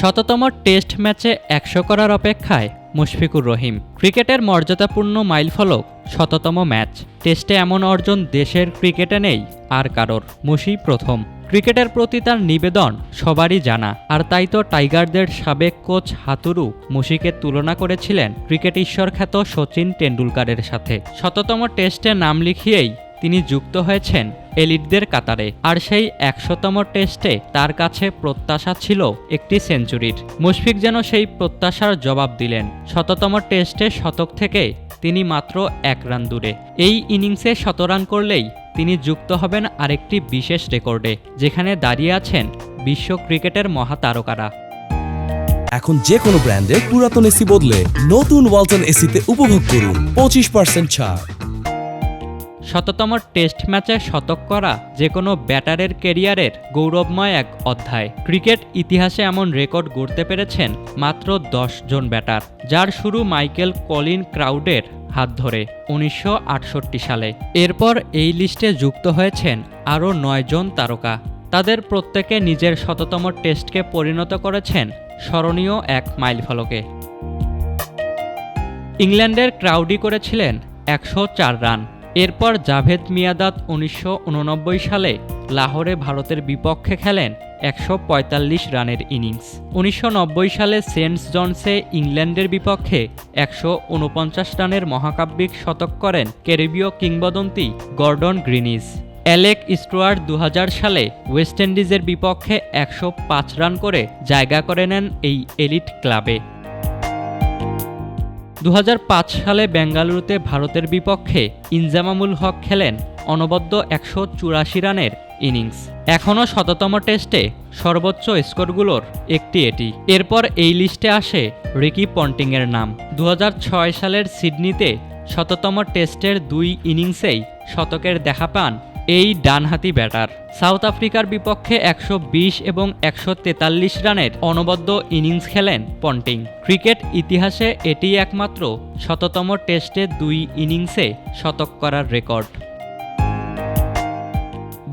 শততম টেস্ট ম্যাচে একশো করার অপেক্ষায় মুশফিকুর রহিম। ক্রিকেটের মর্যাদাপূর্ণ মাইলফলক শততম ম্যাচ। টেস্টে এমন অর্জন দেশের ক্রিকেটে নেই আর কারোর। মুশি প্রথম। ক্রিকেটের প্রতি তার নিবেদন সবারই জানা। আর তাই তো টাইগারদের সাবেক কোচ হাতুরু মুশিকে তুলনা করেছিলেন ক্রিকেট ঈশ্বর খ্যাত সচিন টেন্ডুলকারের সাথে। শততম টেস্টে নাম লিখিয়েই তিনি যুক্ত হয়েছেন এলিটদের কাতারে। আর সেই একশোতম টেস্টে তার কাছে প্রত্যাশা ছিল একটি সেঞ্চুরির। মুশফিক যেন সেই প্রত্যাশার জবাব দিলেন। শততম টেস্টে শতক থেকে তিনি মাত্র এক রান দূরে। এই ইনিংসে শত রান করলেই তিনি যুক্ত হবেন আরেকটি বিশেষ রেকর্ডে, যেখানে দাঁড়িয়ে আছেন বিশ্ব ক্রিকেটের মহাতারকারা। এখন যে কোনো ব্র্যান্ডের পুরাতন এসি বদলে নতুন ওয়ালটন এসিতে উপভোগ করুন পঁচিশ পার্সেন্ট ছাড়। শততম টেস্ট ম্যাচে শতক করা যে কোনো ব্যাটারের কেরিয়ারের গৌরবময় এক অধ্যায়। ক্রিকেট ইতিহাসে এমন রেকর্ড গড়তে পেরেছেন মাত্র দশ জন ব্যাটার, যার শুরু মাইকেল কলিন ক্রাউডের হাত ধরে উনিশশো আটষট্টি সালে। এরপর এই লিস্টে যুক্ত হয়েছেন আরও নয়জন তারকা। তাদের প্রত্যেকে নিজের শততম টেস্টকে পরিণত করেছেন স্মরণীয় এক মাইলফলকে। ইংল্যান্ডের ক্রাউডি করেছিলেন একশো চার রান। এরপর জাভেদ মিয়াদাত উনিশশো উননব্বই সালে লাহোরে ভারতের বিপক্ষে খেলেন একশো পঁয়তাল্লিশ রানের ইনিংস। উনিশশো নব্বই সালে সেন্টস জনসে ইংল্যান্ডের বিপক্ষে একশো ঊনপঞ্চাশ রানের মহাকাব্যিক শতক করেন ক্যারিবীয় কিংবদন্তি গর্ডন গ্রিনিজ। অ্যালেক স্টুয়ার্ট দু হাজার সালে ওয়েস্ট ইন্ডিজের বিপক্ষে একশো পাঁচ রান করে জায়গা করে নেন এই এলিট ক্লাবে। দু হাজার পাঁচ সালে বেঙ্গালুরুতে ভারতের বিপক্ষে ইনজামামুল হক খেলেন অনবদ্য একশো চুরাশি রানের ইনিংস। এখনও শততম টেস্টে সর্বোচ্চ স্কোরগুলোর একটি এটি। এরপর এই লিস্টে আসে রিকি পন্টিংয়ের নাম। দু হাজার ছয় সালের সিডনিতে শততম টেস্টের দুই ইনিংসেই শতকের দেখা পান এই ডানহাতি ব্যাটার। সাউথ আফ্রিকার বিপক্ষে একশো বিশ এবং একশো তেতাল্লিশ রানের অনবদ্য ইনিংস খেলেন পন্টিং। ক্রিকেট ইতিহাসে এটি একমাত্র শততম টেস্টে দুই ইনিংসে শতক করার রেকর্ড।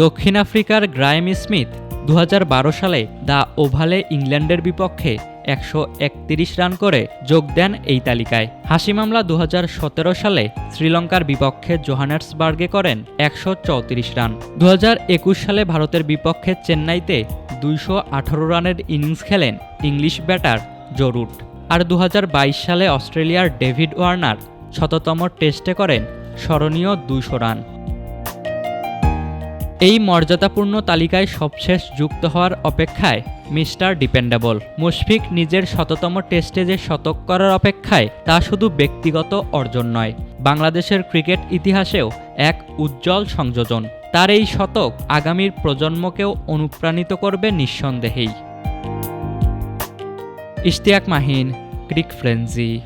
দক্ষিণ আফ্রিকার গ্রায়েম স্মিথ দু হাজার বারো সালে দ্য ওভালে ইংল্যান্ডের বিপক্ষে একশো একত্রিশ রান করে যোগ দেন এই তালিকায়। হাসি মামলা দু হাজার সতেরো সালে শ্রীলঙ্কার বিপক্ষে জোহানেসবার্গে করেন একশো চৌত্রিশ রান। দু হাজার একুশ সালে ভারতের বিপক্ষে চেন্নাইতে দুইশো আঠেরো রানের ইনিংস খেলেন ইংলিশ ব্যাটার জরুট আর দু হাজার বাইশ সালে অস্ট্রেলিয়ার ডেভিড ওয়ার্নার শততম টেস্টে করেন স্মরণীয় দুইশো রান। এই মর্যাদাপূর্ণ তালিকায় সবশেষ যুক্ত হওয়ার অপেক্ষায় মিস্টার ডিপেন্ডেবল। মুশফিক নিজের শততম টেস্টে যে শতক করার অপেক্ষায় তা শুধু ব্যক্তিগত অর্জন নয়, বাংলাদেশের ক্রিকেট ইতিহাসেও এক উজ্জ্বল সংযোজন। তার এই শতক আগামীর প্রজন্মকেও অনুপ্রাণিত করবে নিঃসন্দেহেই। ইশতিয়াক মাহিন ক্রিক ফ্রেন্সি।